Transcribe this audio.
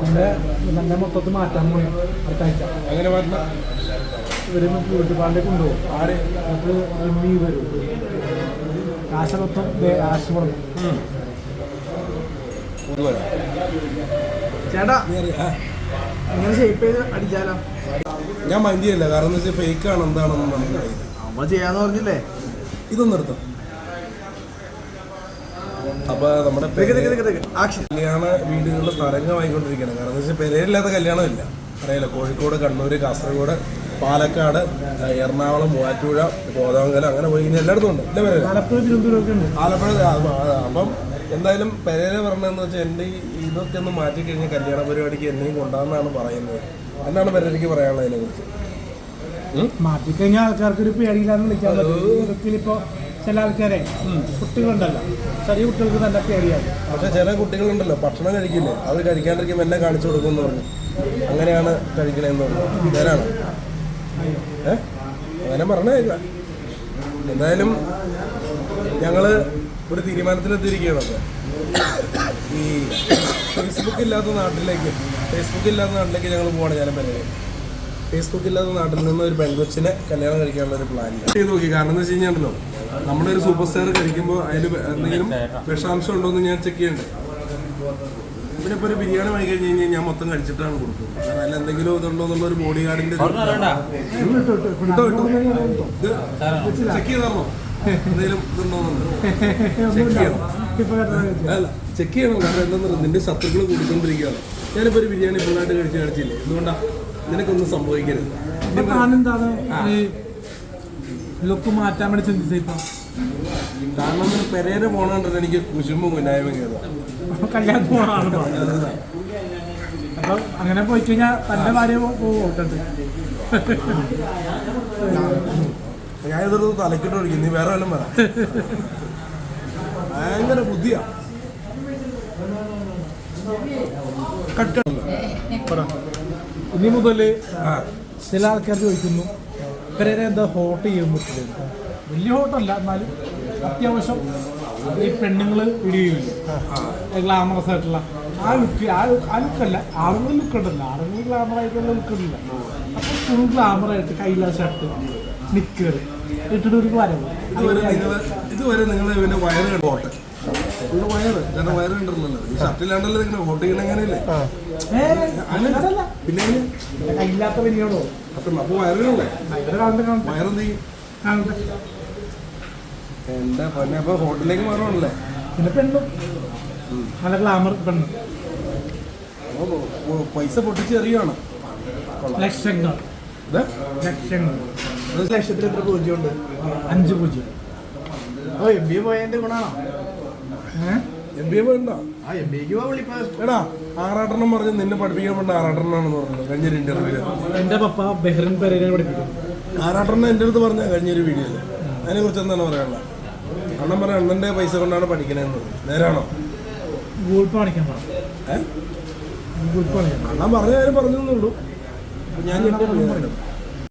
പിന്നെ നല്ല മൊത്തത്തിൽ മാറ്റാൻ പോയി. അടുത്ത ആഴ്ച അങ്ങനെ ഇവർ പാർലറിൽ കൊണ്ടുപോകും. ആര്? അത് വരും. കാശ മൊത്തം ദേ ആശ മുടങ്ങും ചേട്ടാ നീ അറിയ- ആ, ഇങ്ങനെ ഷേപ്പ് ചെയ്ത് അടിച്ചാലോ? ഞാൻ മൈൻഡ് ചെയ്യില്ല. കാരണം എന്താ വെച്ചാൽ ഫേക്ക് ആണ് എന്താണെന്ന് നമുക്കറിയില്ല നമ്മൾ ചെയ്യാന്ന് പറഞ്ഞില്ലേ? ഇതൊന്നും എടുത്തോ അപ്പൊ നമ്മുടെ കല്യാണ വീടുകളിൽ തരംഗമായിക്കൊണ്ടിരിക്കുകയാണ്. കാരണം എന്താ വെച്ചാൽ പെരയില്ലാത്ത കല്യാണമില്ല. അറിയില്ല കോഴിക്കോട് കണ്ണൂർ കാസർഗോഡ് പാലക്കാട് എറണാകുളം മൂവാറ്റുപുഴ കോതമംഗലം അങ്ങനെ പോയി കഴിഞ്ഞാൽ എല്ലായിടത്തും ഉണ്ട്. ഇല്ല ആലപ്പുഴ അപ്പം എന്തായാലും പെരേര പറഞ്ഞതെന്ന് വെച്ചാൽ എന്റെ ഈ ഇതൊക്കെ ഒന്ന് മാറ്റി കഴിഞ്ഞാൽ കല്യാണ പരിപാടിക്ക് എന്നെയും കൊണ്ടാന്നാണ് പറയുന്നത്. എന്താണ് പെരേരയ്ക്ക് പറയാനുള്ളത് അതിനെക്കുറിച്ച് മാറ്റി മാറ്റിക്കഴിഞ്ഞാൽ ആൾക്കാർക്ക് ഒരു പേടിയില്ലാന്ന് വിളിക്കാൻ പറ്റും ചില ആൾക്കാരെ കുട്ടികളുണ്ടല്ലോ. ചെറിയ കുട്ടികൾക്ക് നല്ല പേടിയാണ്. പക്ഷെ ചില കുട്ടികളുണ്ടല്ലോ. ഭക്ഷണം കഴിക്കില്ലേ? അവർ കഴിക്കാണ്ടിരിക്കുമ്പോൾ എന്നെ കാണിച്ചു കൊടുക്കുമെന്ന് പറഞ്ഞു. അങ്ങനെയാണ് കഴിക്കണേന്ന് പറഞ്ഞു. നേരാണ് ഏ? അങ്ങനെ പറഞ്ഞേക്ക എന്തായാലും ഞങ്ങൾ ഒരു തീരുമാനത്തിലെത്തിയിരിക്കുകയാണ് അപ്പോൾ ഈ ഫേസ്ബുക്ക് ഇല്ലാത്ത നാട്ടിലേക്ക് ഫേസ്ബുക്ക് ഇല്ലാത്ത നാട്ടിലേക്ക് ഞങ്ങൾ പോവാണ് ഞാൻ പറയുന്നത് ഫേസ്ബുക്ക് ഇല്ലാത്ത നാട്ടിൽ നിന്ന് ഒരു പെൺകൊച്ചിനെ കല്യാണം കഴിക്കാനുള്ള ഒരു പ്ലാൻ ചെയ്ത് നോക്കി. കാരണം എന്താ വെച്ച് കഴിഞ്ഞാണല്ലോ നമ്മളൊരു സൂപ്പർ സ്റ്റാർ കഴിക്കുമ്പോൾ അതിൽ എന്തെങ്കിലും വിഷാംശം ഉണ്ടോ എന്ന് ഞാൻ ചെക്ക് ചെയ്യണ്ടേ. പിന്നെ ഇപ്പോൾ ഒരു ബിരിയാണി വാങ്ങി കഴിഞ്ഞ് കഴിഞ്ഞാൽ ഞാൻ മൊത്തം കഴിച്ചിട്ടാണ് കൊടുക്കുന്നത് കാരണം അതിൽ എന്തെങ്കിലും ഇതുണ്ടോ എന്നുള്ള ഒരു ബോഡി ഗാർഡിന്റെ ചെക്ക് ചെയ്താണോ എന്തെങ്കിലും ഇതുണ്ടോന്നുണ്ട് ചെക്ക് ചെയ്യണം. ഇപ്പൊ അല്ല ചെക്ക് ചെയ്യണം. കാരണം എന്താണെന്ന് നിന്റെ ശത്രുക്കൾ കൂടിക്കൊണ്ടിരിക്കുകയാണ്. ഞാനിപ്പോൾ ഒരു ബിരിയാണി ഫുള്ളായിട്ട് കഴിച്ച് കാണിച്ചില്ലേ? എന്തുകൊണ്ടാ? നിനക്കൊന്നും സംഭവിക്കരുത്. ലുക്ക് മാറ്റാൻ വേണ്ടി ചിന്തിച്ച ഇപ്പൊ? കാരണം പെരേരെ പോണ കണ്ടിട്ട് എനിക്ക് കുശുമ്പും മുന്നായ്മ കല്യാണത്തിന് പോകണമാണ് അപ്പൊ അങ്ങനെ പോയി കഴിഞ്ഞാൽ തന്റെ ഭാര്യ പോകട്ടെ ഞാൻ ഇതൊരു തലക്കിട്ട് ഒഴിക്കും നീ വേറെ വല്ലതും പറ. ഭയങ്കര ബുദ്ധിയാ. ഇനി മുതൽ ആ. ചില ആൾക്കാർ ചോദിക്കുന്നു ഇവരെ എന്താ ഹോട്ട് ചെയ്യാൻ പറ്റില്ല. വലിയ ഹോട്ടല്ല എന്നാലും അത്യാവശ്യം ഈ പെണ്ണുങ്ങൾ ഇടിയില്ല ഗ്ലാമറസ് ആയിട്ടുള്ള ആ ലുക്ക് ആ ആ ലുക്കല്ല ആറുങ്ങൾ ലുക്ക് ഉണ്ടല്ലോ ആറുങ്ങൾ ഗ്ലാമർ ആയിട്ടുള്ള ലുക്ക് ഉണ്ടല്ല അപ്പോൾ ഫുൾ ഗ്ലാമർ ആയിട്ട് കയ്യിലാ ഷർട്ട് നിക്കറ് ഇട്ടിട്ട് ഒരു വരവ്. ഇതുവരെ നിങ്ങൾ ഇതുവരെ നിങ്ങൾ ഇവന്റെ വയറ് കണ്ടോട്ടെ വയറ് വയറ് ഈ നിങ്ങൾ ചെയ്യണ അതല്ല പിന്നെ? വലിയോടോ അപ്പം വയറെന്ത് ഹോട്ടലിലേക്ക് പെണ്ണും. നല്ല ഗ്ലാമർ പെണ്ണ്. പൈസ പൊട്ടിച്ച് എറിയുവാണ്. കൊള്ളാം. ലക്ഷങ്ങൾ. ലക്ഷങ്ങൾ. ലക്ഷത്തിൽ എത്ര പൂജ്യം ഉണ്ട് അഞ്ച് പൂജ്യം. ഓ എം ബി പോയതിന്റെ ഗുണാണോ ഏഹ് എം ബി എ വേണ്ട എടാ ആറാട്ടെണ്ണം പറഞ്ഞ് നിന്നെ പഠിപ്പിക്കാൻ വേണ്ട ആറാട്ടെണ്ണാണെന്ന് പറഞ്ഞത് കഴിഞ്ഞൊരു ഇന്റർവ്യൂൽ എന്റെ പപ്പ ബെഹ്റിൻ പെരേനെ പഠിപ്പിക്കും. ആറാട്ടെണ്ണം എന്റെ അടുത്ത് പറഞ്ഞ കഴിഞ്ഞൊരു വീഡിയോയിൽ അതിനെ കുറിച്ച് എന്താണ് പറയാനുള്ളത് അണ്ണൻ പറയാം അണ്ണന്റെ പൈസ കൊണ്ടാണ് പഠിക്കണേന്ന്. നേരാണോ? ഗൂഗിൾ പേ കാണിക്കാൻ പറ. ഏഹ് ഗൂഗിൾ പേ കാണിക്കാൻ അണ്ണൻ പറഞ്ഞ കാര്യം പറഞ്ഞെന്നുള്ളൂ ഞാൻ ഞെട്ടി പോയി.